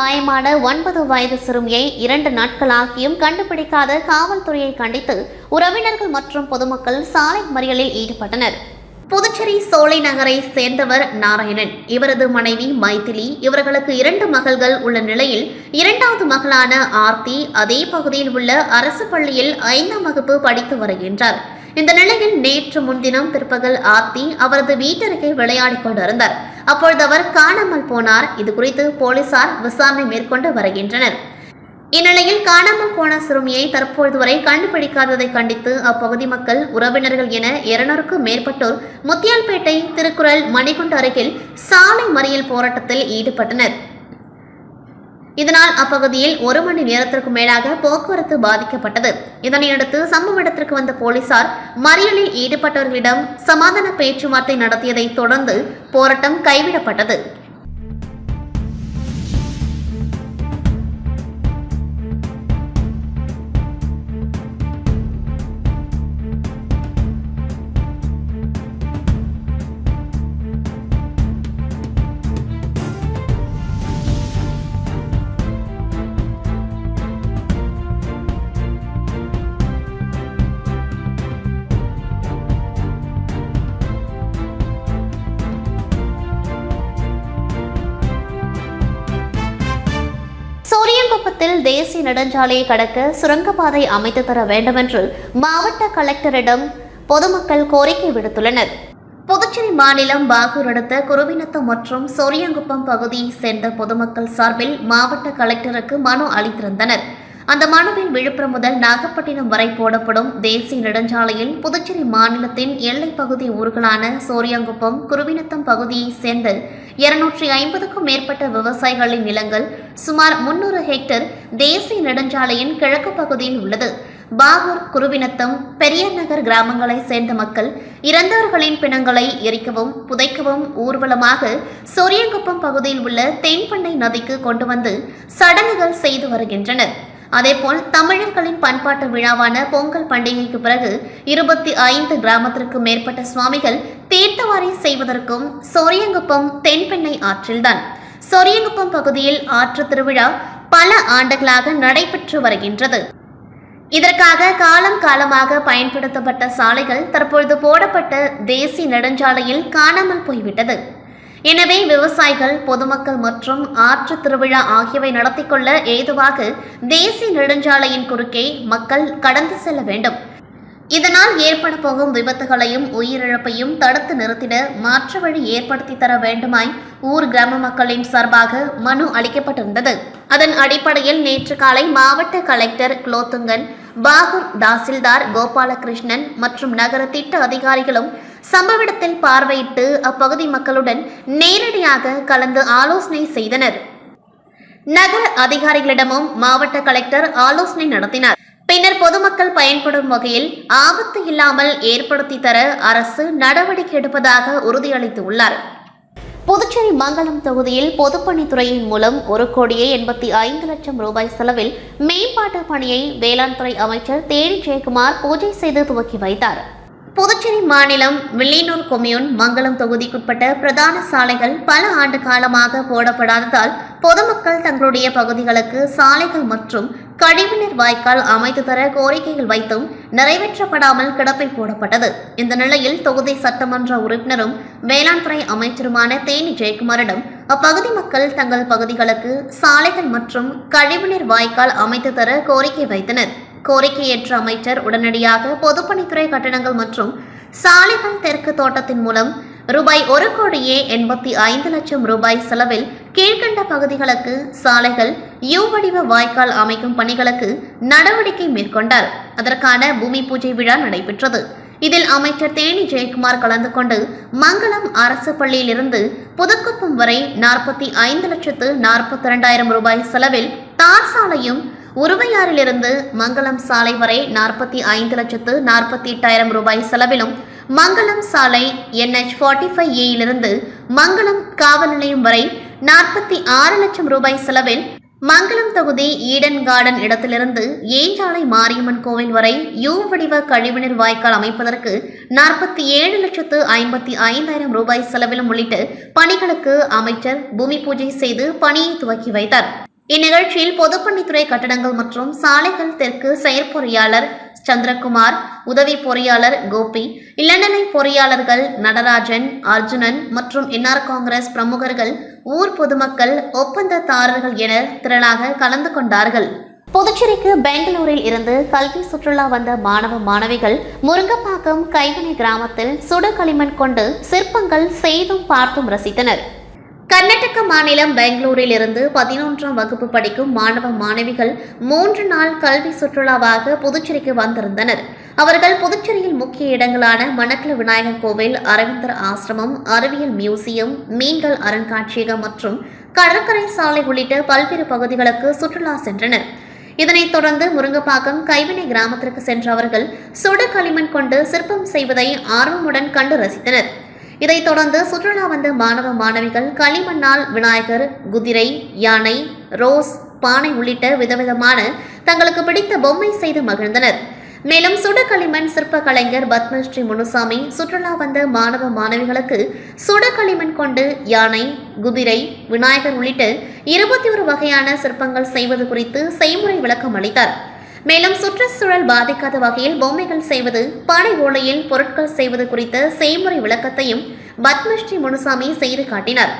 மாயமான ஒன்பது வயது சிறுமியை இரண்டு நாட்களாகியும் கண்டுபிடிக்காத காவல்துறையை கண்டித்து உறவினர்கள் மற்றும் பொதுமக்கள் சாலை மறியலில் ஈடுபட்டனர். புதுச்சேரி சோலை நகரை சேர்ந்தவர் நாராயணன். இவரது மனைவி மைதிலி இவர்களுக்கு இரண்டு மகள்கள் உள்ள நிலையில் இரண்டாவது மகளான ஆர்த்தி அதே பகுதியில் உள்ள அரசு பள்ளியில் ஐந்தாம் வகுப்பு படித்து வருகின்றார். இந்த நிலையில் நேற்று முன்தினம் பிற்பகல் ஆர்த்தி அவரது வீட்டருகே விளையாடிக் கொண்டிருந்தார். அப்பொழுது அவர் காணாமல் போனார். இது குறித்து போலீசார் விசாரணை மேற்கொண்டு வருகின்றனர். இந்நிலையில் காணாமல் போன சிறுமியை தற்பொழுது வரை கண்டுபிடிக்காததை கண்டித்து அப்பகுதி மக்கள் உறவினர்கள் என இருநூறுக்கும் மேற்பட்டோர் முத்தியால்பேட்டை திருக்குறள் மணிகுண்டு அருகில் சாலை மறியல் போராட்டத்தில் ஈடுபட்டனர். இதனால் அப்பகுதியில் ஒரு மணி நேரத்திற்கு மேலாக போக்குவரத்து பாதிக்கப்பட்டது. இதனையடுத்து சம்பவ இடத்திற்கு வந்த போலீசார் மறியலில் ஈடுபட்டவர்களிடம் சமாதான பேச்சுவார்த்தை நடத்தியதை தொடர்ந்து போராட்டம் கைவிடப்பட்டது. தமிழகத்தில் தேசிய நெடுஞ்சாலையை கடக்க சுரங்கப்பாதை அமைத்து தர வேண்டுமென்று மாவட்ட கலெக்டரிடம் பொதுமக்கள் கோரிக்கை விடுத்துள்ளனர். புதுச்சேரி மாநிலம் பாகூர் அடுத்த குருவினத்தம் மற்றும் சோரியங்குப்பம் பகுதியைச் சேர்ந்த பொதுமக்கள் சார்பில் மாவட்ட கலெக்டருக்கு மனு அளித்திருந்தனர். அந்த மனுவில் விழுப்புரம் முதல் நாகப்பட்டினம் வரை போடப்படும் தேசிய நெடுஞ்சாலையில் புதுச்சேரி மாநிலத்தின் எல்லைப் பகுதி ஊர்களான சோரியாங்குப்பம் குருவினத்தம் பகுதியைச் சேர்ந்த இருநூற்றி ஐம்பதுக்கும் மேற்பட்ட விவசாயிகளின் நிலங்கள் சுமார் முன்னூறு ஹெக்டேர் தேசிய நெடுஞ்சாலையின் கிழக்கு பகுதியில் உள்ளது. பாகூர் குருவினத்தம் பெரியார் நகர் கிராமங்களைச் சேர்ந்த மக்கள் இறந்தவர்களின் பிணங்களை எரிக்கவும் புதைக்கவும் ஊர்வலமாக சோரியங்குப்பம் பகுதியில் உள்ள தேன்பண்ணை நதிக்கு கொண்டு வந்து சடங்குகள் செய்து வருகின்றனர். அதேபோல் தமிழர்களின் பண்பாட்டு விழாவான பொங்கல் பண்டிகைக்கு பிறகு இருபத்தி ஐந்து கிராமத்திற்கு மேற்பட்ட சுவாமிகள் தீர்த்தவாரி செய்வதற்கும் சொரியங்குப்பம் தென்பெண்ணை ஆற்றில்தான். சொரியங்குப்பம் பகுதியில் ஆற்று திருவிழா பல ஆண்டுகளாக நடைபெற்று வருகின்றது. இதற்காக காலம் காலமாக பயன்படுத்தப்பட்ட சாலைகள் தற்பொழுது போடப்பட்ட தேசிய நெடுஞ்சாலையில் காணாமல் போய்விட்டது. எனவே விவசாயிகள் பொதுமக்கள் மற்றும் ஆற்று திருவிழா ஆகியவை நடத்தி கொள்ள ஏதுவாக தேசிய நெடுஞ்சாலையின் குறுக்கே மக்கள் கடந்து செல்ல வேண்டும். இதனால் ஏற்பட போகும் விபத்துகளையும் உயிரிழப்பையும் தடுத்து நிறுத்திட மாற்று வழி ஏற்படுத்தி தர வேண்டுமாய் ஊர் கிராம மக்களின் சார்பாக மனு அளிக்கப்பட்டிருந்தது. அதன் அடிப்படையில் நேற்று காலை மாவட்ட கலெக்டர் குலோத்துங்கன் பாகூர் தாசில்தார் கோபாலகிருஷ்ணன் மற்றும் நகர திட்ட அதிகாரிகளும் சம்பவ இடத்தில் பார்வையிட்டு அப்பகுதி மக்களுடன் நேரடியாக கலந்து ஆலோசனை செய்தனர். நகர அதிகாரிகளிடமும் மாவட்ட கலெக்டர் ஆலோசனை நடத்தினார். பின்னர் பொதுமக்கள் பயன்படும் வகையில் ஆபத்து இல்லாமல் ஏற்படுத்தி தர அரசு நடவடிக்கை எடுப்பதாக உறுதியளித்துள்ளார் புதுச்சேரி மங்கலம் தொகுதியில் பொதுப்பணித்துறையின் மூலம் ஒரு கோடியே எண்பத்தி ஐந்து லட்சம் ரூபாய் செலவில் மேம்பாட்டு பணியை வேளாண் துறை அமைச்சர் தேனி ஜெயக்குமார் பூஜை செய்து துவக்கி வைத்தார். புதுச்சேரி மாநிலம் வில்லியனூர் கொம்யூன் மங்கலம் தொகுதிக்குட்பட்ட பிரதான சாலைகள் பல ஆண்டு காலமாக போடப்படாததால் பொதுமக்கள் தங்களுடைய பகுதிகளுக்கு சாலைகள் மற்றும் கழிவுநீர் வாய்க்கால் அமைத்து தர கோரிக்கைகள் வைத்தும் நிறைவேற்றப்படாமல் கிடப்பில் போடப்பட்டது. இந்த நிலையில் தொகுதி சட்டமன்ற உறுப்பினரும் வேளாண் துறை அமைச்சருமான தேனி ஜெயக்குமாரிடம் அப்பகுதி மக்கள் தங்கள் பகுதிகளுக்கு சாலைகள் மற்றும் கழிவுநீர் வாய்க்கால் அமைத்து தர கோரிக்கை வைத்தனர். கோரிக்கையேற்ற அமைச்சர் உடனடியாக பொதுப்பணித்துறை கட்டணங்கள் மற்றும் சாலைகள் தெற்கு தோட்டத்தின் மூலம் ரூபாய் ஒரு கோடியே எண்பத்தி ஐந்து லட்சம் ரூபாய் செலவில் கீழ்கண்ட பகுதிகளுக்கு சாலைகள் யூ வடிவ வாய்க்கால் அமைக்கும் பணிகளுக்கு நடவடிக்கை மேற்கொண்டார். அதற்கான பூமி பூஜை விழா நடைபெற்றது. இதில் அமைச்சர் தேனி ஜெயக்குமார் கலந்து கொண்டு மங்களம் அரசு பள்ளியிலிருந்து புதுக்குப்பம் வரை நாற்பத்தி ஐந்து லட்சத்து நாற்பத்தி இரண்டாயிரம் ரூபாய் செலவில் தார் சாலையும் உருவையாறிலிருந்து மங்களம் சாலை வரை நாற்பத்தி ஐந்து லட்சத்து நாற்பத்தி எட்டாயிரம் ரூபாய் செலவிலும் மங்களம் சாலை என்ஹெச் ஃபார்ட்டி ஃபைவ் ஏயிலிருந்து மங்களம் காவல் நிலையம் வரை நாற்பத்தி ஆறு லட்சம் ரூபாய் செலவில் மங்களம் தொகுதி ஈடன் கார்டன் இடத்திலிருந்து ஏஞ்சாலை மாரியம்மன் கோவில் வரை யூ வடிவ கழிவுநீர் வாய்க்கால் அமைப்பதற்கு நாற்பத்தி ஏழு லட்சத்து ஐம்பத்தி ஐந்தாயிரம் ரூபாய் செலவிலும் உள்ளிட்டு பணிகளுக்கு அமைச்சர் பூமி பூஜை செய்து பணியை துவக்கி வைத்தார். இந்நிகழ்ச்சியில் பொதுப்பணித்துறை கட்டடங்கள் மற்றும் சாலைகள் தெற்கு செயற்பொறியாளர் சந்திரகுமார் உதவி பொறியாளர் கோபி இளநிலை பொறியாளர்கள் நடராஜன் அர்ஜுனன் மற்றும் என்ஆர் காங்கிரஸ் பிரமுகர்கள் ஊர் பொதுமக்கள் ஒப்பந்ததாரர்கள் என திரளாக கலந்து கொண்டார்கள். புதுச்சேரிக்கு பெங்களூரில் இருந்து கல்வி சுற்றுலா வந்த மாணவ மாணவிகள் முருங்கப்பாக்கம் கைவினை கிராமத்தில் சுடு களிமண் கொண்டு சிற்பங்கள் செய்தும் பார்த்தும் ரசித்தனர். கர்நாடக மாநிலம் பெங்களூரில் இருந்து பதினொன்றாம் வகுப்பு படிக்கும் மாணவ மாணவிகள் மூன்று நாள் கல்வி சுற்றுலாவாக புதுச்சேரிக்கு வந்திருந்தனர். அவர்கள் புதுச்சேரியில் முக்கிய இடங்களான மணக்கல விநாயகர் கோவில் அரவிந்தர் ஆசிரமம் அறிவியல் மியூசியம் மீன்கள் அருங்காட்சியகம் மற்றும் கடற்கரை சாலை உள்ளிட்ட பல்வேறு பகுதிகளுக்கு சுற்றுலா சென்றனர். இதனைத் தொடர்ந்து முருங்கப்பாக்கம் கைவினை கிராமத்திற்கு சென்ற அவர்கள் சுடு களிமண் கொண்டு சிற்பம் செய்வதை ஆர்வமுடன் கண்டு ரசித்தனர். இதைத் தொடர்ந்து சுற்றுலா வந்த மாணவ மாணவிகள் களிமண்ணால் விநாயகர் குதிரை யானை ரோஸ் பானை உள்ளிட்ட விதவிதமான தங்களுக்கு பிடித்த பொம்மை செய்து மகிழ்ந்தனர். மேலும் சுடு களிமண் சிற்ப கலைஞர் பத்மஸ்ரீ முனுசாமி சுற்றுலா வந்த மாணவ மாணவிகளுக்கு சுடகளிமண் கொண்டு யானை குதிரை விநாயகர் உள்ளிட்ட இருபத்தி ஒரு வகையான சிற்பங்கள் செய்வது குறித்து செய்முறை விளக்கம் அளித்தார். மேலும் சுற்றுச்சூழல் பாதிக்காத வகையில் பொம்மைகள் செய்வது பனை ஓலையில் பொருட்கள் செய்வது குறித்த செய்முறை விளக்கத்தையும் பத்மஸ்ரீ முனுசாமி செய்து காட்டினார்.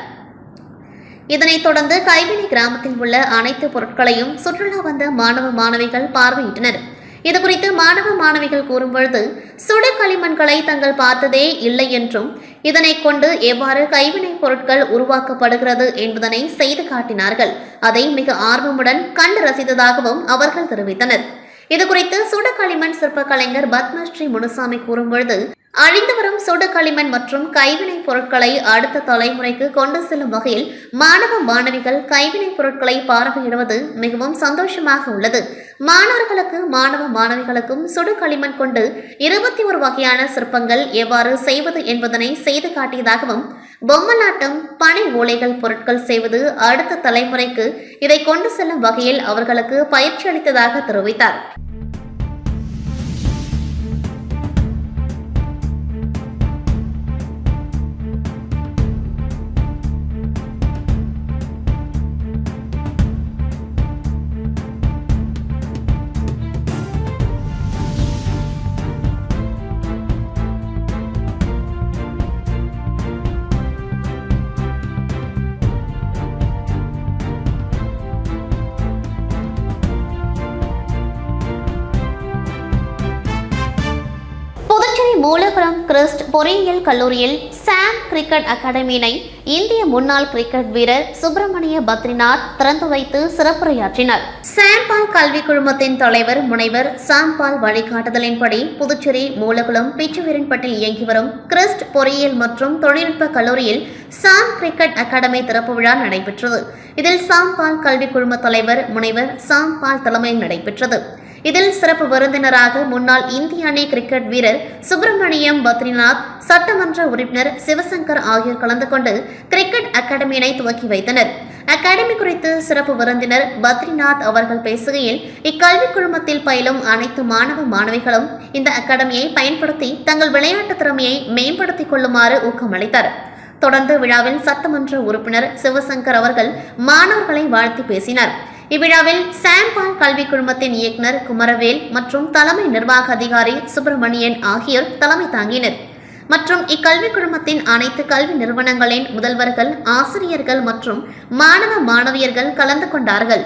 இதனைத் தொடர்ந்து கைவினை கிராமத்தில் உள்ள அனைத்து பொருட்களையும் சுற்றுலா வந்த மாணவ மாணவிகள் பார்வையிட்டனர். இதுகுறித்து மாணவ மாணவிகள் கூறும்பொழுது சுடு களிமண்களை தங்கள் பார்த்ததே இல்லை என்றும் இதனை கொண்டு எவ்வாறு கைவினைப் பொருட்கள் உருவாக்கப்படுகிறது என்பதனை செய்து காட்டினார்கள். அதை மிக ஆர்வமுடன் கண்டு ரசித்ததாகவும் அவர்கள் தெரிவித்தனர். இதுகுறித்து சுடு களிமண் சிற்ப கலைஞர் பத்மஸ்ரீ முனுசாமி கூறும்பொழுது அழிந்து வரும் சுடு களிமண் மற்றும் கைவினைப் பொருட்களை அடுத்த தலைமுறைக்கு கொண்டு செல்லும் வகையில் மாணவ மாணவிகள் கைவினைப் பொருட்களை பார்வையிடுவது மிகவும் சந்தோஷமாக உள்ளது. மாணவர்களுக்கு மாணவ மாணவிகளுக்கும் சுடு களிமண் கொண்டு இருபத்தி ஒரு வகையான சிற்பங்கள் எவ்வாறு செய்வது என்பதனை செய்து காட்டியதாகவும் பொம்மலாட்டம் பனை ஓலைகள் பொருட்கள் செய்வது அடுத்த தலைமுறைக்கு இதை கொண்டு செல்லும் வகையில் அவர்களுக்கு பயிற்சி அளித்ததாக தெரிவித்தார். கிறிஸ்ட் பொறியியல் கல்லூரியில் சாம் கிரிக்கெட் அகாடமியினை இந்திய முன்னாள் கிரிக்கெட் வீரர் சுப்பிரமணிய பத்ரிநாத் திறந்து வைத்து சிறப்புரையாற்றினார். சாம்பால் கல்வி குழுமத்தின் தலைவர் முனைவர் சாம்பால் வழிகாட்டுதலின்படி புதுச்சேரி மூலகுளம் பிச்சுவீரன்பட்டில் இயங்கி வரும் கிறிஸ்ட் பொறியியல் மற்றும் தொழில்நுட்ப கல்லூரியில் சாம் கிரிக்கெட் அகாடமி திறப்பு விழா நடைபெற்றது. இதில் சாம்பால் கல்வி குழும தலைவர் முனைவர் சாம்பால் தலைமையில் நடைபெற்றது. இதில் சிறப்பு விருந்தினராக முன்னாள் இந்திய அணி கிரிக்கெட் வீரர் சுப்பிரமணியம் பத்ரிநாத் சட்டமன்ற உறுப்பினர் சிவசங்கர் ஆகியோர் கலந்து கொண்டு கிரிக்கெட் அகாடமியினை துவக்கி வைத்தனர். அகாடமி குறித்து சிறப்பு விருந்தினர் பத்ரிநாத் அவர்கள் பேசுகையில் இக்கல்விக் குழுமத்தில் பயிலும் அனைத்து மாணவ மாணவிகளும் இந்த அகாடமியை பயன்படுத்தி தங்கள் விளையாட்டு திறமையை மேம்படுத்திக் கொள்ளுமாறு ஊக்கமளித்தார் தொடர்ந்து விழாவில் சட்டமன்ற உறுப்பினர் சிவசங்கர் அவர்கள் மாணவர்களை வாழ்த்தி பேசினார். இவ்விழாவில் சாம்பால் கல்வி குழுமத்தின் இயக்குனர் குமரவேல் மற்றும் தலைமை நிர்வாக அதிகாரி சுப்பிரமணியன் ஆகியோர் தலைமை தாங்கினர். மற்றும் இக்கல்வி குழுமத்தின் அனைத்து கல்வி நிறுவனங்களின் முதல்வர்கள் ஆசிரியர்கள் மற்றும் மாணவ மாணவியர்கள் கலந்து கொண்டார்கள்.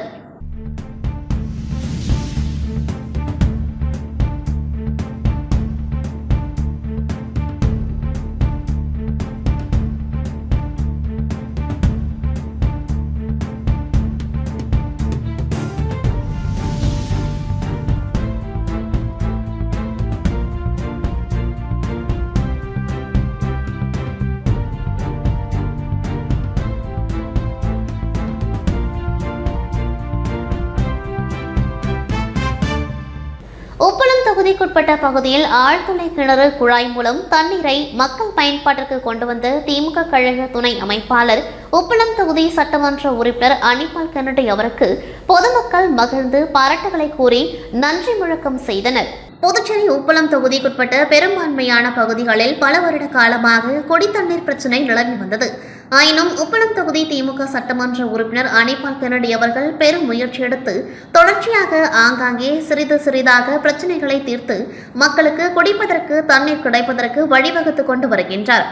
உட்பட்ட பகுதியில் ஆழ்துளை கிணறு குழாய் மூலம் தண்ணீரை மக்கள் பயன்பாட்டிற்கு கொண்டு வந்த திமுக கழக துணை அமைப்பாளர் உப்பளம் தொகுதி சட்டமன்ற உறுப்பினர் அனிபால் கென்னடி அவருக்கு பொதுமக்கள் மகிழ்ந்து பாராட்டுகளை கூறி நன்றி முழக்கம் செய்தனர். புதுச்சேரி உப்பளம் தொகுதிக்குட்பட்ட பெரும்பான்மையான பகுதிகளில் பல வருட காலமாக குடித்தண்ணீர் பிரச்சினை நிலவி வந்தது. ஆயினும் உப்பளம் தொகுதி திமுக சட்டமன்ற உறுப்பினர் அனிபால் கெனடி அவர்கள் பெரும் முயற்சி எடுத்து தொடர்ச்சியாக ஆங்காங்கே சிறிது சிறிதாக பிரச்சனைகளை தீர்த்து மக்களுக்கு குடிப்பதற்கு தண்ணீர் கிடைப்பதற்கு வழிவகுத்து கொண்டு வருகின்றார்.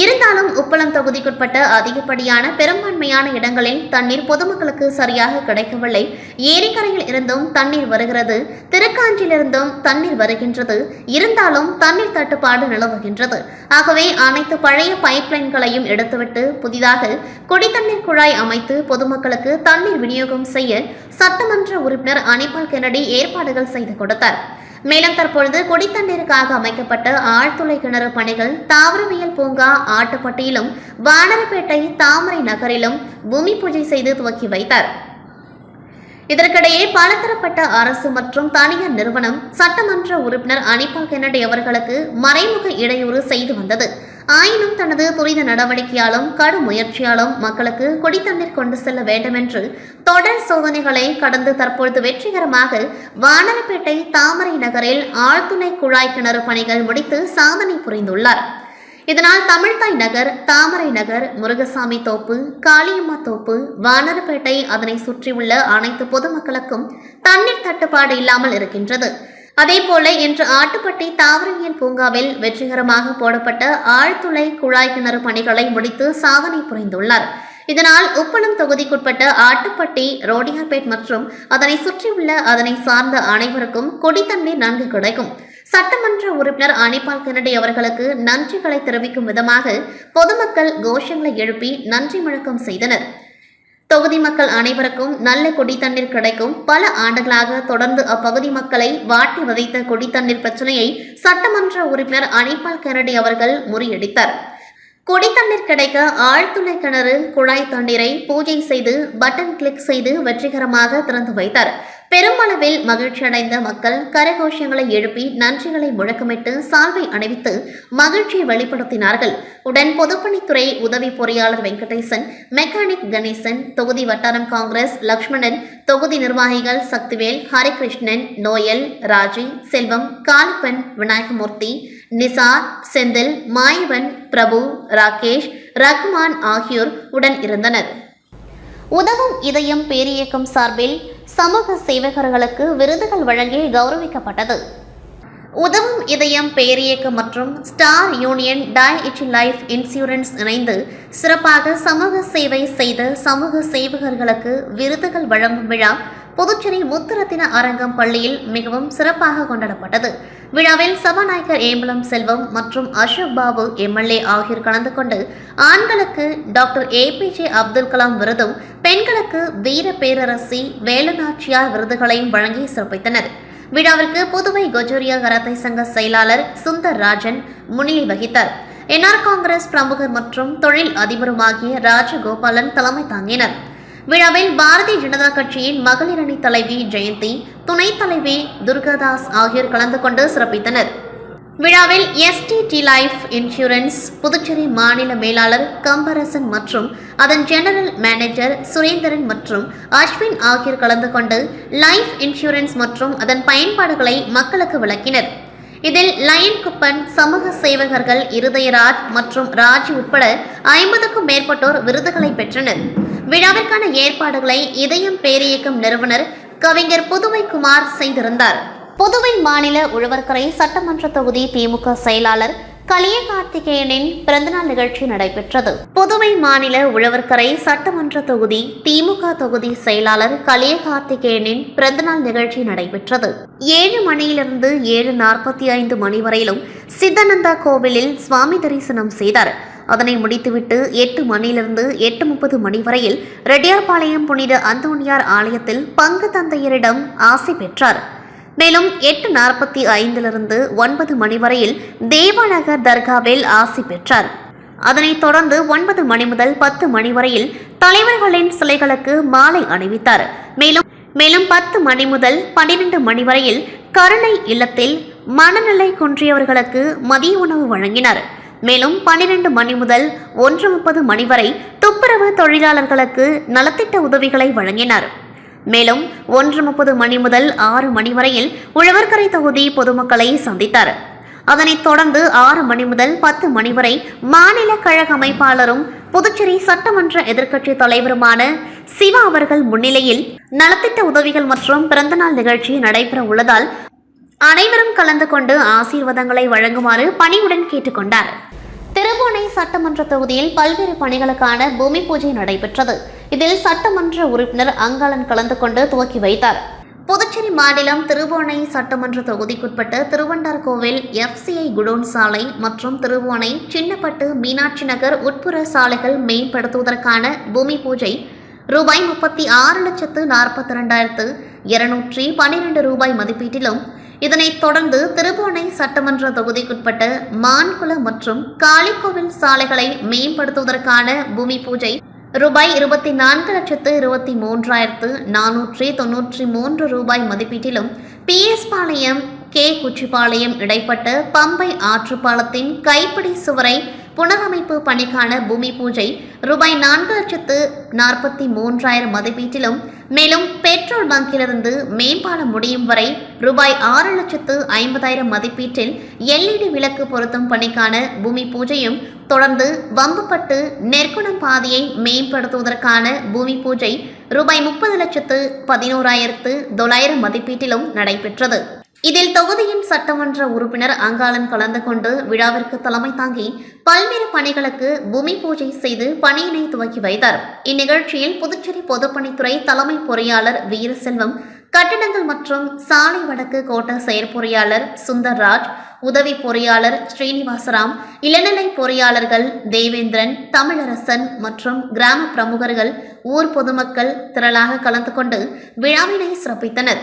இருந்தாலும் உப்பளம் தொகுதிக்குட்பட்ட அதிகப்படியான பெரும்பான்மையான இடங்களில் தண்ணீர் பொதுமக்களுக்கு சரியாக கிடைக்கவில்லை. ஏரிக்கரையில் இருந்தும் தண்ணீர் வருகிறது. திருக்காஞ்சியிலிருந்தும் தண்ணீர் வருகின்றது. இருந்தாலும் தண்ணீர் தட்டுப்பாடு நிலவுகின்றது. ஆகவே அனைத்து பழைய பைப்லைன்களையும் எடுத்துவிட்டு புதிதாக குடித்தண்ணீர் குழாய் அமைத்து பொதுமக்களுக்கு தண்ணீர் விநியோகம் செய்ய சட்டமன்ற உறுப்பினர் அனிபால் கென்னடி ஏற்பாடுகள் செய்து கொடுத்தார். மேலும் தற்பொழுது குடித்தண்ணீருக்காக அமைக்கப்பட்ட ஆழ்துளை கிணறு பணிகள் தாவரவியல் பூங்கா ஆட்டுப்பட்டியிலும் வானரப்பேட்டை தாமரை நகரிலும் பூமி பூஜை செய்து துவக்கி வைத்தார். இதற்கிடையே பலதரப்பட்ட அரசு மற்றும் தனியார் நிறுவனம் சட்டமன்ற உறுப்பினர் அனிபா கென்னடி அவர்களுக்கு மறைமுக இடையூறு செய்து வந்தது. ஆயினும் தனது துரித நடவடிக்கையாலும் கடும் முயற்சியாலும் மக்களுக்கு குடித்தண்ணீர் கொண்டு செல்ல வேண்டுமென்று தொடர் சோதனைகளை கடந்து தற்பொழுது வெற்றிகரமாக வானரப்பேட்டை தாமரை நகரில் ஆழ்துணை குழாய் கிணறு பணிகள் முடித்து சாதனை புரிந்துள்ளார். இதனால் தமிழ்தாய் நகர் தாமரை நகர் முருகசாமி தோப்பு காளியம்மா தோப்பு வானரப்பேட்டை அதனை சுற்றியுள்ள அனைத்து பொதுமக்களுக்கும் தண்ணீர் தட்டுப்பாடு இல்லாமல் இருக்கின்றது. அதேபோல இன்று ஆட்டுப்பட்டி தாவரவியல் பூங்காவில் வெற்றிகரமாக போடப்பட்ட ஆழ்துளை குழாய் கிணறு பணிகளை முடித்து சாதனை புரிந்துள்ளார். இதனால் உப்பளம் தொகுதிக்குட்பட்ட ஆட்டுப்பட்டி ரோடியார்பேட் மற்றும் அதனை சுற்றியுள்ள அதனை சார்ந்த அனைவருக்கும் குடித்தண்ணீர் நன்கு கிடைக்கும். சட்டமன்ற உறுப்பினர் அனிபால் கென்னடி அவர்களுக்கு நன்றிகளை தெரிவிக்கும் விதமாக பொதுமக்கள் கோஷங்களை எழுப்பி நன்றி முழக்கம் செய்தனர். தொகுதி மக்கள் அனைவருக்கும் நல்ல குடித்தண்ணீர் கிடைக்கும். பல ஆண்டுகளாக தொடர்ந்து அப்பகுதி மக்களை வாட்டி வதைத்த குடித்தண்ணீர் பிரச்சனையை சட்டமன்ற உறுப்பினர் அனிபால் கென்னடி அவர்கள் முறியடித்தார். குடித்தண்ணீர் கிடைக்க ஆழ்துளை கிணறு குழாய் தண்ணீரை பூஜை செய்து பட்டன் கிளிக் செய்து வெற்றிகரமாக திறந்து வைத்தார். பெருமளவில் மகிழ்ச்சியடைந்த மக்கள் கரகோஷங்களை எழுப்பி நன்றிகளை முழக்கமிட்டு சால்வை அணிவித்து மகிழ்ச்சியை வெளிப்படுத்தினார்கள். உடன் பொதுப்பணித்துறை உதவி பொறியாளர் வெங்கடேசன் மெக்கானிக் கணேசன் தொகுதி வட்டாரம் காங்கிரஸ் லக்ஷ்மணன் தொகுதி நிர்வாகிகள் சக்திவேல் ஹரிகிருஷ்ணன் நோயல் ராஜி செல்வம் காலிப்பன் விநாயகமூர்த்தி நிசார் செந்தில் மாயவன் பிரபு ராகேஷ் ரஹ்மான் ஆகியோர் உடன் இருந்தனர். உதவும் இதயம் பேரியக்கம் சார்பில் சமூக சேவகர்களுக்கு விருதுகள் வழங்கி கௌரவிக்கப்பட்டது. உதவும் இதயம் பேரியக்கம் மற்றும் Star Union Dai ichi Life Insurance இணைந்து சிறப்பாக சமூக சேவை செய்த சமூக சேவகர்களுக்கு விருதுகள் வழங்கும் விழா புதுச்சேரி முத்துரத்தின அரங்கம் பள்ளியில் மிகவும் சிறப்பாக கொண்டாடப்பட்டது. விழாவில் சபாநாயகர் ஏம்பலம் செல்வம் மற்றும் அசோக் பாபு எம்எல்ஏ ஆகியோர் கலந்து கொண்டு ஆண்களுக்கு டாக்டர் ஏபிஜே அப்துல் கலாம் விருதும் பெண்களுக்கு வீர பேரரசி வேலுநாச்சியார் விருதுகளையும் வழங்கி சிறப்பித்தனர். விழாவிற்கு புதுவை கஜோரியா கரத்தை சங்க செயலாளர் சுந்தர் ராஜன் முன்னிலை வகித்தார். என்ஆர் காங்கிரஸ் பிரமுகர் மற்றும் தொழில் அதிபருமாகிய ராஜகோபாலன் தலைமை தாங்கினர். விழாவில் பாரதிய ஜனதா கட்சியின் மகளிர் அணி தலைவி ஜெயந்தி துணைத் தலைவி துர்காதாஸ் ஆகியோர் கலந்து கொண்டு சிறப்பித்தனர். விழாவில் எஸ்டிடி லைஃப் இன்சூரன்ஸ் புதுச்சேரி மாநில மேலாளர் கம்பரசன் மற்றும் அதன் ஜெனரல் மேனேஜர் சுரேந்திரன் மற்றும் அஸ்வின் ஆகியோர் கலந்து கொண்டு லைஃப் இன்சூரன்ஸ் மற்றும் அதன் பயன்பாடுகளை மக்களுக்கு விளக்கினர். இதில் லயன் குப்பன் சமூக சேவகர்கள் இருதயராஜ் மற்றும் ராஜ் உட்பட ஐம்பதுக்கும் மேற்பட்டோர் விருதுகளை பெற்றனர். விழாவிற்கான ஏற்பாடுகளை இதயம் பேரியக்கம் நிறுவனர் கவிஞர் புதுவை குமார் செய்திருந்தார். புதுவை மாநில உழவர்கரை சட்டமன்ற தொகுதி திமுக செயலாளர் கலிய கார்த்திகேயனின் பிறந்தநாள் நிகழ்ச்சி நடைபெற்றது. புதுவை மாநில உழவர்கரை சட்டமன்ற தொகுதி திமுக தொகுதி செயலாளர் கலிய கார்த்திகேயனின் பிறந்தநாள் நிகழ்ச்சி நடைபெற்றது. ஏழு மணியிலிருந்து ஏழு நாற்பத்தி ஐந்து மணி வரையிலும் சித்தானந்தா கோவிலில் சுவாமி தரிசனம் செய்தார். அதனை முடித்துவிட்டு எட்டு மணியிலிருந்து எட்டு முப்பது மணி வரையில் ரெட்டியார்பாளையம் புனித அந்தோணியார் ஆலயத்தில் பங்கு தந்தையரிடம் ஆசை பெற்றார். மேலும் எட்டு நாற்பத்தி ஐந்திலிருந்து ஒன்பது மணி வரையில் தேவநகர் தர்காவில் ஆசி பெற்றார். அதனைத் தொடர்ந்து ஒன்பது மணி முதல் பத்து மணி வரையில் தலைவர்களின் சிலைகளுக்கு மாலை அணிவித்தார். மேலும் மேலும் பத்து மணி முதல் பன்னிரண்டு மணி வரையில் கருணை இல்லத்தில் மனநிலை குன்றியவர்களுக்கு மதிய உணவு வழங்கினார். மேலும் பனிரெண்டு மணி முதல் ஒன்று முப்பது மணி வரை துப்புரவு தொழிலாளர்களுக்கு நலத்திட்ட உதவிகளை வழங்கினார். மேலும் ஒன்று முப்பது மணி முதல் ஆறு மணி வரையில் உழவர்கரை தொகுதி பொதுமக்களை சந்தித்தார். அதனைத் தொடர்ந்து ஆறு மணி முதல் பத்து மணி வரை மாநில கழக அமைப்பாளரும் புதுச்சேரி சட்டமன்ற எதிர்க்கட்சி தலைவருமான சிவா அவர்கள் முன்னிலையில் நலத்திட்ட உதவிகள் மற்றும் பிறந்தநாள் நிகழ்ச்சி நடைபெற உள்ளதால் அனைவரும் கலந்து கொண்டு ஆசீர்வாதங்களை வழங்குமாறு பணிவுடன் கேட்டுக்கொண்டார். திருபுவனை சட்டமன்ற தொகுதியில் பல்வேறு பணிகளுக்கான பூமி பூஜை நடைபெற்றது. இதில் சட்டமன்ற உறுப்பினர் அங்காளன் கலந்து கொண்டு துவக்கி வைத்தார். புதுச்சேரி மாநிலம் திருபுவனை சட்டமன்ற தொகுதிக்குட்பட்ட திருவண்டார்கோவில் எஃப்சிஐ குடோன் சாலை மற்றும் திருபுவனை சின்னப்பட்டு மீனாட்சி நகர் உட்புற சாலைகள் மேம்படுத்துவதற்கான பூமி பூஜை ரூபாய் முப்பத்தி ஆறு லட்சத்து நாற்பத்தி ரெண்டாயிரத்து இருநூற்றி பன்னிரண்டு ரூபாய் மதிப்பீட்டிலும் இதனைத் தொடர்ந்து திருபுவனை சட்டமன்ற தொகுதிக்குட்பட்ட மான்குளம் மற்றும் காளிக்கோவில் சாலைகளை மேம்படுத்துவதற்கான பூமி பூஜை ரூபாய் இருபத்தி நான்கு லட்சத்து இருபத்தி மூன்றாயிரத்து நானூற்றி தொன்னூற்றி மூன்று ரூபாய் மதிப்பீட்டிலும் பிஎஸ் பாளையம் கே. குச்சிப்பாளையம் இடைப்பட்ட பம்பை ஆற்றுப்பாலத்தின் கைப்பிடி சுவரை புனரமைப்பு பணிக்கான பூமி பூஜை ரூபாய் நான்கு லட்சத்து நாற்பத்தி மூன்றாயிரம் மதிப்பீட்டிலும் மேலும் பெட்ரோல் பங்கிலிருந்து மேம்பாலம் முடியும் வரை ரூபாய் ஆறு லட்சத்து ஐம்பதாயிரம் மதிப்பீட்டில் எல்இடி விளக்கு பொருத்தும் பணிக்கான பூமி பூஜையும் தொடர்ந்து வம்புப்பட்டு நெற்குணம் பாதையை மேம்படுத்துவதற்கான பூமி பூஜை ரூபாய் முப்பது லட்சத்து பதினோராயிரத்து தொள்ளாயிரம் மதிப்பீட்டிலும் நடைபெற்றது. இதில் தொகுதியின் சட்டமன்ற உறுப்பினர் அங்காளன் கலந்து கொண்டு விழாவிற்கு தலைமை தாங்கி பல்வேறு பணிகளுக்கு பூமி பூஜை செய்து பணியினை துவக்கி வைத்தார். இந்நிகழ்ச்சியில் புதுச்சேரி பொதுப்பணித்துறை தலைமை பொறியாளர் வீரசெல்வம் கட்டிடங்கள் மற்றும் சாலை வடக்கு கோட்ட செயற்பொறியாளர் சுந்தர்ராஜ் உதவி பொறியாளர் ஸ்ரீனிவாசராம் இளநிலை பொறியாளர்கள் தேவேந்திரன் தமிழரசன் மற்றும் கிராம பிரமுகர்கள் ஊர் பொதுமக்கள் திரளாக கலந்து கொண்டு விழாவினை சிறப்பித்தனர்.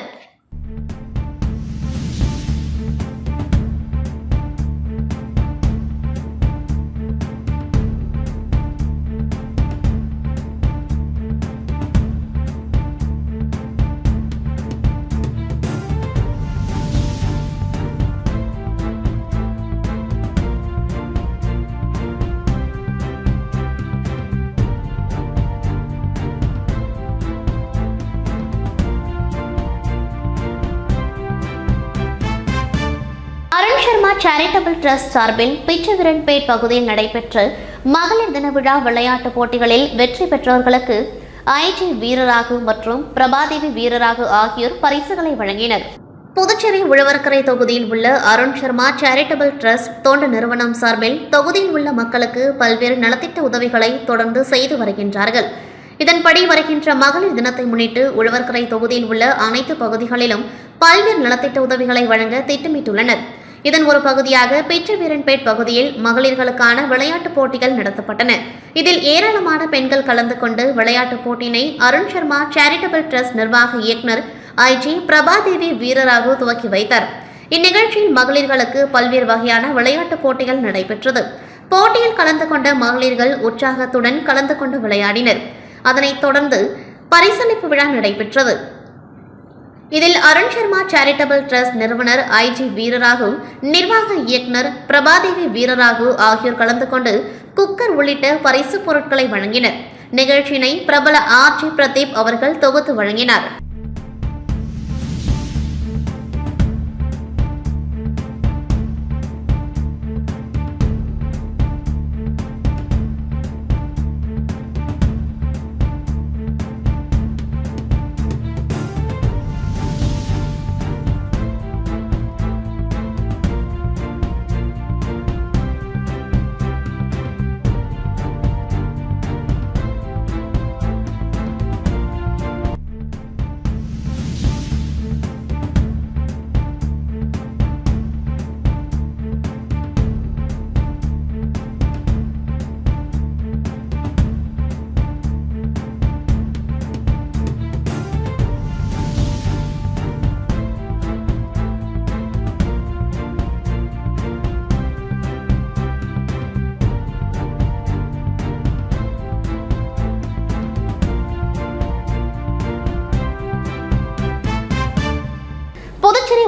சேரிட்டபிள் ட்ரஸ்ட் சார்பில் பிச்சவிரன்பேட் பகுதியில் நடைபெற்ற மகளிர் தின விழா விளையாட்டுப் போட்டிகளில் வெற்றி பெற்றவர்களுக்கு ஐஜி வீரராகு மற்றும் பிரபாதேவி வீரராகு ஆகியோர் பரிசுகளை வழங்கினர். புதுச்சேரி உழவர்கரை தொகுதியில் உள்ள அருண் சர்மா சேரிட்டபிள் ட்ரஸ்ட் தொண்டு நிறுவனம் சார்பில் தொகுதியில் உள்ள மக்களுக்கு பல்வேறு நலத்திட்ட உதவிகளை தொடர்ந்து செய்து வருகின்றார்கள். இதன்படி வருகின்ற மகளிர் தினத்தை முன்னிட்டு உழவர்கரை தொகுதியில் உள்ள அனைத்து பகுதிகளிலும் பல்வேறு நலத்திட்ட உதவிகளை வழங்க திட்டமிட்டுள்ளனர். இதன் ஒரு பகுதியாக பெற்றவீரன்பேட் பகுதியில் மகளிர்களுக்கான விளையாட்டுப் போட்டிகள் நடத்தப்பட்டன. இதில் ஏராளமான பெண்கள் கலந்து கொண்டு விளையாட்டுப் போட்டியினை அருண் சர்மா சேரிட்டபிள் ட்ரஸ்ட் நிர்வாக இயக்குனர் ஐஜி பிரபாதேவி வீரராகு துவக்கி வைத்தார். இந்நிகழ்ச்சியில் மகளிர்களுக்கு பல்வேறு வகையான விளையாட்டுப் போட்டிகள் நடைபெற்றது. போட்டியில் கலந்து கொண்ட மகளிர்கள் உற்சாகத்துடன் கலந்து கொண்டு விளையாடினர். அதனைத் தொடர்ந்து பரிசளிப்பு விழா நடைபெற்றது. இதில் அருண் சர்மா சேரிட்டபிள் ட்ரஸ்ட் நிறுவனர் ஐஜி வீரராகு நிர்வாக இயக்குனர் பிரபாதேவி வீரராகு ஆகியோர் கலந்து கொண்டு குக்கர் உள்ளிட்ட பரிசு பொருட்களை வழங்கினர். நிகழ்ச்சியினை பிரபல ஆர்ஜி பிரதீப் அவர்கள் தொகுத்து வழங்கினார்.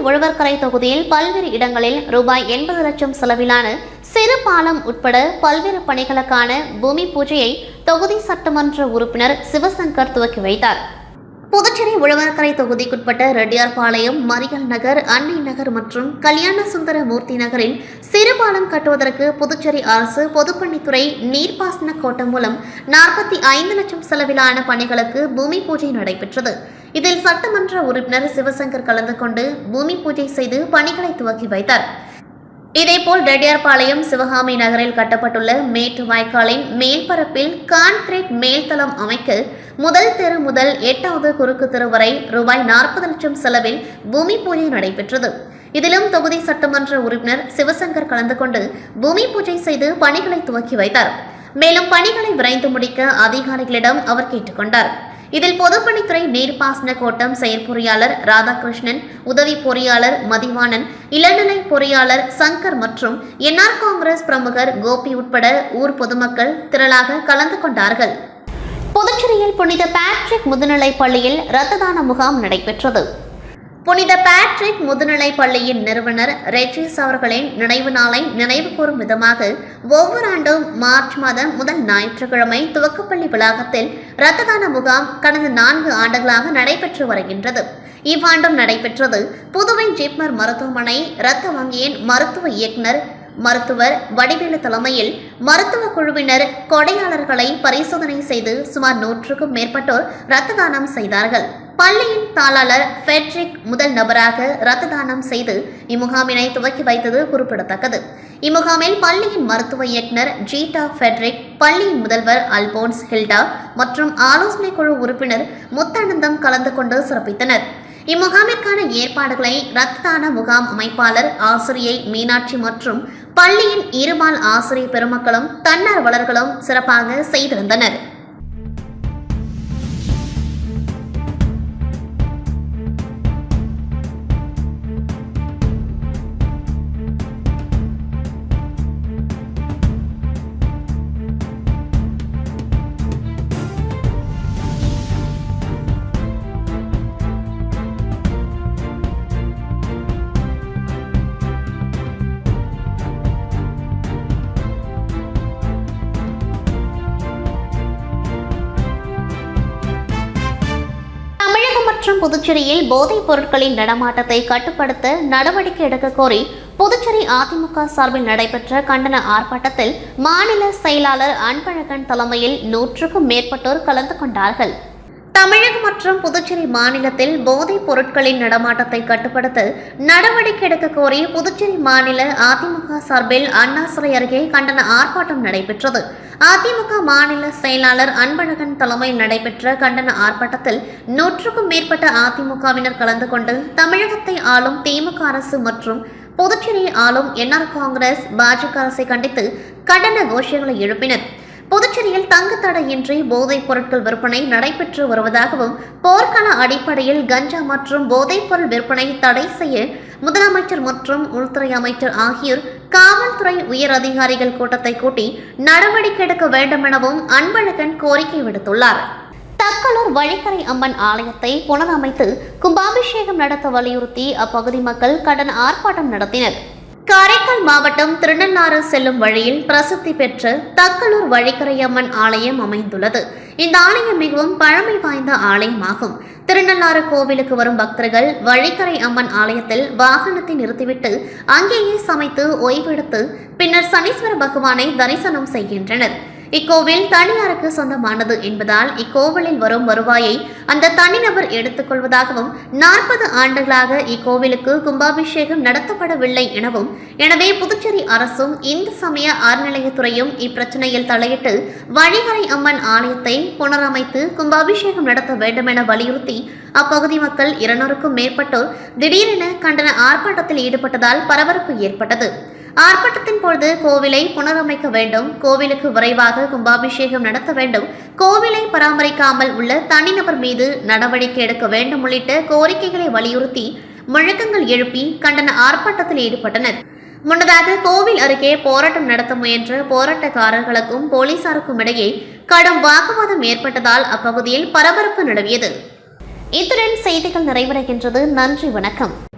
உழவர்கரை தொகுதியில் பல்வேறு இடங்களில் ரூபாய் எண்பது லட்சம் செலவிலான சிறு பாலம் உட்பட பல்வேறு பணிகளுக்கான பூமி பூஜையை தொகுதி சட்டமன்ற உறுப்பினர் சிவசங்கர் துவக்கி வைத்தார். புதுச்சேரி உழவர்கரை தொகுதிக்குட்பட்ட ரெட்டியார்பாளையம் மரியல் நகர் அன்னை நகர் மற்றும் கல்யாண சுந்தர மூர்த்தி நகரில் சிறுபாலம் கட்டுவதற்கு புதுச்சேரி அரசு பொதுப்பணித்துறை நீர்ப்பாசன கோட்டம் மூலம் நாற்பத்தி ஐந்து லட்சம் செலவிலான பணிகளுக்கு பூமி பூஜை நடைபெற்றது. இதில் சட்டமன்ற உறுப்பினர் சிவசங்கர் கலந்து கொண்டு பூமி பூஜை செய்து பணிகளை துவக்கி வைத்தார். இதேபோல் ரெட்டியார்பாளையம் சிவகாமி நகரில் கட்டப்பட்டுள்ள மேட்டு வாய்க்காலின் மேல்பரப்பில் கான்கிரீட் மேல்தளம் அமைக்க முதல் தெரு முதல் எட்டாவது குறுக்கு தெரு வரை ரூபாய் நாற்பது லட்சம் செலவில் பூமி பூஜை நடைபெற்றது. இதிலும் தொகுதி சட்டமன்ற உறுப்பினர் சிவசங்கர் கலந்து கொண்டு பூமி பூஜை செய்து பணிகளை துவக்கி வைத்தார். மேலும் பணிகளை விரைந்து முடிக்க அதிகாரிகளிடம் அவர் கேட்டுக்கொண்டார். இதில் பொதுப்பணித்துறை நீர்ப்பாசன கோட்டம் செயற்பொறியாளர் ராதாகிருஷ்ணன் உதவி பொறியாளர் மதிவாணன் இளநிலை பொறியாளர் சங்கர் மற்றும் என்ஆர் காங்கிரஸ் பிரமுகர் கோபி உட்பட ஊர் பொதுமக்கள் திரளாக கலந்து கொண்டார்கள். புதுச்சேரியில் புனித பேட்ரிக் முதுநிலைப் பள்ளியில் இரத்த தான முகாம் நடைபெற்றது. புனித பேட்ரிக் முதுநிலை பள்ளியின் நிறுவனர் ரெட்ரிஸ் அவர்களின் நினைவு நாளை நினைவு கூறும் விதமாக ஒவ்வொரு ஆண்டும் மார்ச் மாதம் முதல் ஞாயிற்றுக்கிழமை துவக்கப்பள்ளி வளாகத்தில் இரத்ததான முகாம் கடந்த நான்கு ஆண்டுகளாக நடைபெற்று வருகின்றது. இவ்வாண்டும் நடைபெற்றது புதுவை ஜிப்மர் மருத்துவமனை இரத்த வங்கியின் மருத்துவ இயக்குனர் மருத்துவர் வடிவேலு தலைமையில் மருத்துவ குழுவினர் கொடையாளர்களை பரிசோதனை செய்து சுமார் நூற்றுக்கும் மேற்பட்டோர் இரத்த தானம் செய்தார்கள். பள்ளியின் தாளாளர் ஃபெட்ரிக் முதல் நபராக இரத்த தானம் செய்து இம்முகாமினை துவக்கி வைத்தது குறிப்பிடத்தக்கது. இம்முகாமில் பள்ளியின் மருத்துவ இயக்குனர் ஜீட்டா ஃபெட்ரிக் பள்ளியின் முதல்வர் அல்போன்ஸ் ஹில்டா மற்றும் ஆலோசனை குழு உறுப்பினர் முத்தானந்தம் கலந்து கொண்டு சிறப்பித்தனர். இம்முகாமிற்கான ஏற்பாடுகளை இரத்த தான முகாம் அமைப்பாளர் ஆசிரியை மீனாட்சி மற்றும் பள்ளியின் இருபால் ஆசிரியர் பெருமக்களும் தன்னார்வலர்களும் சிறப்பாக செய்திருந்தனர். போதைப் பொருட்களின் நடமாட்டத்தை கட்டுப்படுத்த நடவடிக்கை எடுக்க கோரி புதுச்சேரி அதிமுக சார்பில் நடைபெற்ற கண்டன ஆர்ப்பாட்டத்தில் மாநில செயலாளர் அன்பழகன் தலைமையில் நூற்றுக்கும் மேற்பட்டோர் கலந்து கொண்டார்கள். தமிழகம் மற்றும் புதுச்சேரி மாநிலத்தில் போதைப் பொருட்களின் நடமாட்டத்தை கட்டுப்படுத்த நடவடிக்கை எடுக்க கோரி புதுச்சேரி மாநில அதிமுக சார்பில் அண்ணாசிலை அருகே கண்டன ஆர்ப்பாட்டம் நடைபெற்றது. அதிமுக மாநில செயலாளர் அன்பழகன் தலைமையில் நடைபெற்ற கண்டன ஆர்ப்பாட்டத்தில் நூற்றுக்கும் மேற்பட்ட அதிமுகவினர் கலந்து கொண்டு தமிழகத்தை ஆளும் திமுக அரசு மற்றும் புதுச்சேரியை ஆளும் என்ஆர் காங்கிரஸ் பாஜக அரசை கண்டித்து கண்டன கோஷங்களை எழுப்பினர். புதுச்சேரியில் தங்குத்தடையின்றி போதைப் பொருட்கள் விற்பனை நடைபெற்று வருவதாகவும் போர்க்கால அடிப்படையில் கஞ்சா மற்றும் போதைப்பொருள் விற்பனை தடை செய்ய முதலமைச்சர் மற்றும் உள்துறை அமைச்சர் ஆகியோர் காவல்துறை உயர் அதிகாரிகள் கூட்டத்தை கூட்டி நடவடிக்கை எடுக்க வேண்டும் எனவும் அன்பழகன் கோரிக்கை விடுத்துள்ளார். தக்கலூர் வழிக்கரை அம்மன் ஆலயத்தை புனரமைத்து கும்பாபிஷேகம் நடத்த வலியுறுத்தி அப்பகுதி மக்கள் கடன் ஆர்ப்பாட்டம் நடத்தினர். காரைக்கால் மாவட்டம் திருநள்ளாறு செல்லும் வழியில் பிரசித்தி பெற்ற தக்கலூர் வழிக்கரையம்மன் ஆலயம் அமைந்துள்ளது. இந்த ஆலயம் மிகவும் பழமை வாய்ந்த ஆலயமாகும். திருநள்ளாறு கோவிலுக்கு வரும் பக்தர்கள் வழிக்கரை அம்மன் ஆலயத்தில் வாகனத்தை நிறுத்திவிட்டு அங்கேயே சமைத்து ஓய்வெடுத்து பின்னர் சனீஸ்வர பகவானை தரிசனம் செய்கின்றனர். இக்கோவில் தனியாருக்கு சொந்தமானது என்பதால் இக்கோவிலில் வரும் வருவாயை அந்த தனிநபர் எடுத்துக்கொள்வதாகவும் நாற்பது ஆண்டுகளாக இக்கோவிலுக்கு கும்பாபிஷேகம் நடத்தப்படவில்லை எனவும் எனவே புதுச்சேரி அரசும் இந்து சமய அறநிலையத்துறையும் இப்பிரச்சனையில் தலையிட்டு வழிகரை அம்மன் ஆலயத்தை புனரமைத்து கும்பாபிஷேகம் நடத்த வேண்டும் என வலியுறுத்தி அப்பகுதி மக்கள் இருநூறுக்கும் மேற்பட்டோர் திடீரென கண்டன ஆர்ப்பாட்டத்தில் ஈடுபட்டதால் பரபரப்பு ஏற்பட்டது. ஆர்ப்பாட்டத்தின் பொழுது கோவிலை புனரமைக்க வேண்டும் கோவிலுக்கு விரைவாக கும்பாபிஷேகம் நடத்த வேண்டும் கோவிலை பராமரிக்காமல் உள்ள தனிநபர் மீது நடவடிக்கை எடுக்க வேண்டும் உள்ளிட்ட கோரிக்கைகளை வலியுறுத்தி முழக்கங்கள் எழுப்பி கண்டன ஆர்ப்பாட்டத்தில் ஈடுபட்டனர். முன்னதாக கோவில் அருகே போராட்டம் நடத்த முயன்ற போராட்டக்காரர்களுக்கும் போலீசாருக்கும் இடையே கடும் வாக்குவாதம் ஏற்பட்டதால் அப்பகுதியில் பரபரப்பு நிலவியது. இத்துடன் செய்திகள் நிறைவடைகின்றது. நன்றி வணக்கம்.